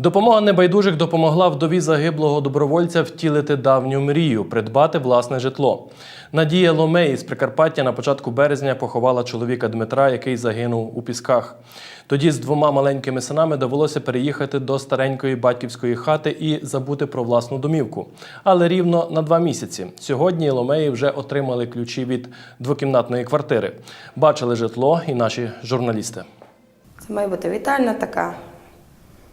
Допомога небайдужих допомогла вдові загиблого добровольця втілити давню мрію придбати власне житло. Надія Ломей з Прикарпаття на початку березня поховала чоловіка Дмитра, який загинув у пісках. Тоді з двома маленькими синами довелося переїхати до старенької батьківської хати і забути про власну домівку. Але рівно на два місяці. Сьогодні Ломеї вже отримали ключі від двокімнатної квартири. Бачили житло і наші журналісти. Це має бути вітальня така.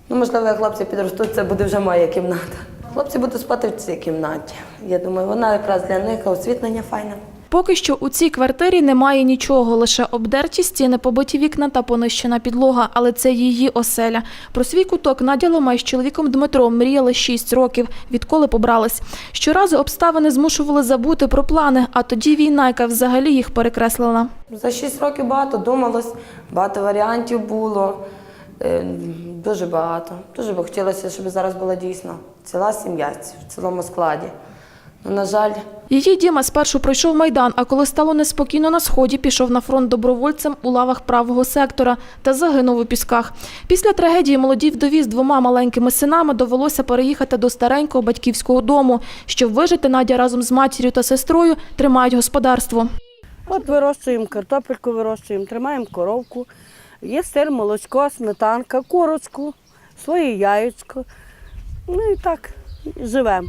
Ну, можливо, як хлопці підростуть, це буде вже моя кімната. Хлопці будуть спати в цій кімнаті. Я думаю, вона якраз для них освітлення файне. Поки що у цій квартирі немає нічого, лише обдерті стіни, побиті вікна та понищена підлога, але це її оселя. Про свій куток Надя Ломай з чоловіком Дмитром мріяли 6 років, відколи побрались. Щоразу обставини змушували забути про плани, а тоді війна, яка взагалі їх перекреслила. За 6 років багато думалось, багато варіантів було. Е, Дуже багато. Дуже би хотілося, щоб зараз була дійсно ціла сім'я в цілому складі. Ну, на жаль, Її Діма спершу пройшов майдан, а коли стало неспокійно на сході, пішов на фронт добровольцем у лавах правого сектора та загинув у пісках. Після трагедії молодій вдові з двома маленькими синами довелося переїхати до старенького батьківського дому. Щоб вижити, Надя разом з матір'ю та сестрою тримають господарство. От вирощуємо картопельку, вирощуємо, тримаємо коровку. Є сир, молочко, сметанка, курочку, своє яєчко. Ну і так живемо.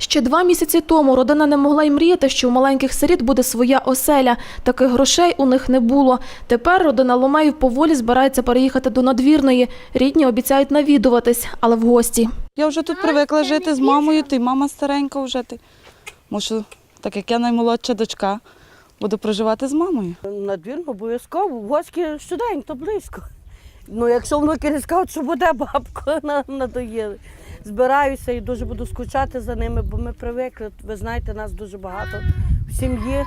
Ще два місяці тому родина не могла й мріяти, що у маленьких сиріт буде своя оселя. Таких грошей у них не було. Тепер родина Ломеїв поволі збирається переїхати до надвірної. Рідні обіцяють навідуватись, але в гості. Я вже тут привикла жити з мамою, ти мама старенька вже ти. Мушу, так як я наймолодша дочка, буду проживати з мамою. На двір обов'язково, в щодень, то близько. Ну, якщо внуки не скажуть, що буде бабко, на- надоїли. Збираюся і дуже буду скучати за ними, бо ми привикли. Ви знаєте, нас дуже багато в сім'ї.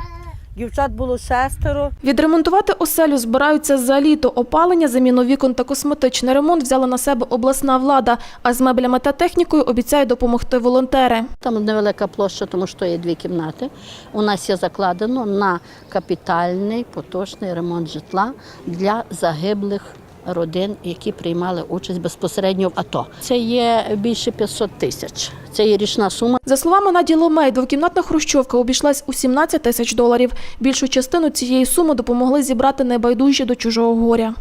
Дівчат було шестеро. Відремонтувати оселю збираються за літо. Опалення, заміну вікон та косметичний ремонт взяла на себе обласна влада, а з меблями та технікою обіцяють допомогти волонтери. Там невелика площа, тому що є дві кімнати. У нас є закладено на капітальний поточний ремонт житла для загиблих родин, які приймали участь безпосередньо в АТО. Це є більше 500 тисяч. Це є річна сума. За словами Наді Ломей, двокімнатна хрущовка обійшлась у 17 тисяч доларів. Більшу частину цієї суми допомогли зібрати небайдужі до чужого горя.